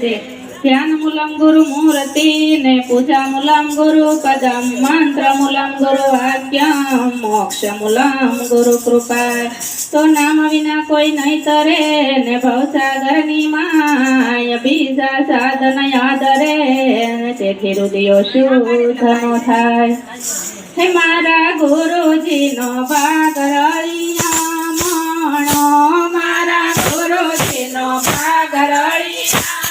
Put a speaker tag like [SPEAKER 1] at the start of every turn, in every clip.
[SPEAKER 1] છે. ధ్యాన మూలం గురు మూరతి నే పూజా మూలం గురు పదం మంత్ర మూలం గురు వాక్యం మోక్ష మూలం గురు કૃપા તો નામ વિના કોઈ નહીં તરે, ને ભવસાગરની માય બીજા સાધન આદરે તેથી હૃદયો શુદ્ધનો થાય. હે મારા ગુરુજીનો ભાગ રળિયા મારા ગુરુજીનો ભાગ રળિયા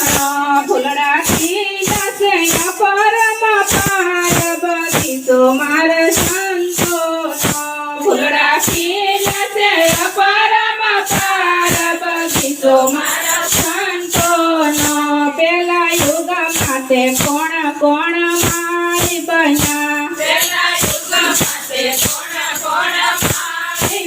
[SPEAKER 1] ફૂલડા ખીલા છે પરમા પાર્વતી તો માર સંતો ફૂલડા ખીલા છે પરમા પાર્વતી તો મારા સંતો નો પેલા યુગ માટે કોણ કોણ મારી બન્યા? પેલા યુગ માટે કોણ કોણ મારી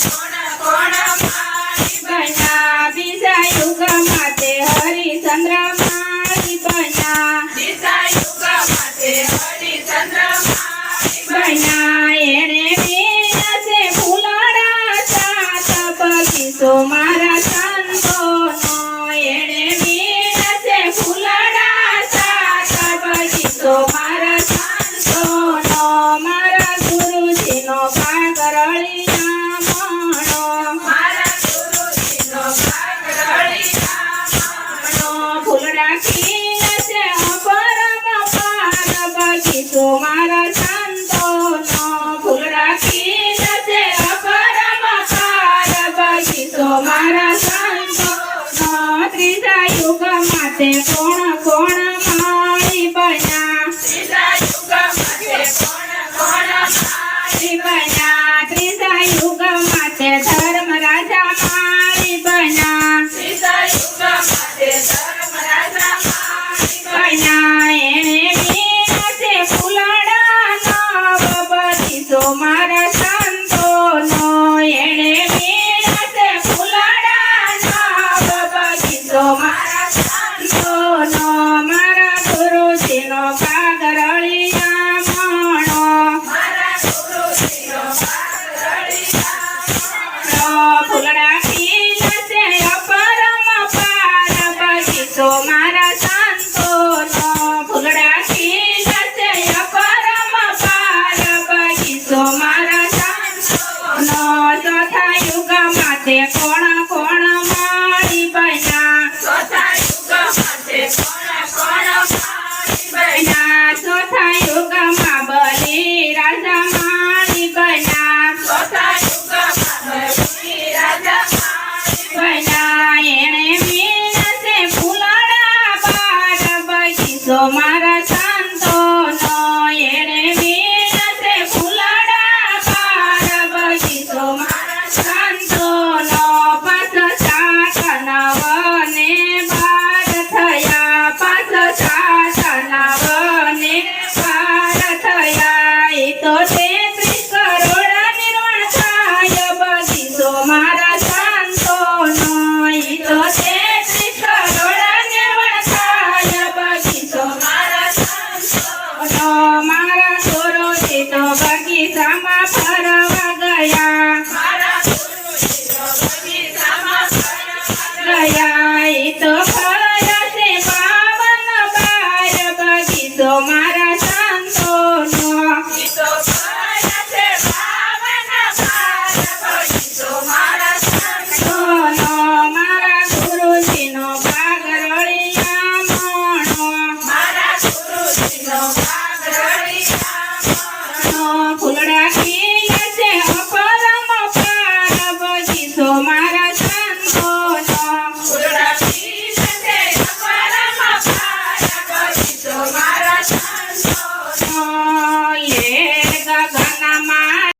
[SPEAKER 1] Gracias. મારા ચાંદો નો ફૂલરા કી જશે અપરમ પાર બગીચો મારા ચાંદો નો ત્રીજા યુગ માટે કોણ કોણ tomar Хватаю за мене. તો મારા છોરો છે તો બગીચામાં ફરવા ગયા. મારા ગયા. તો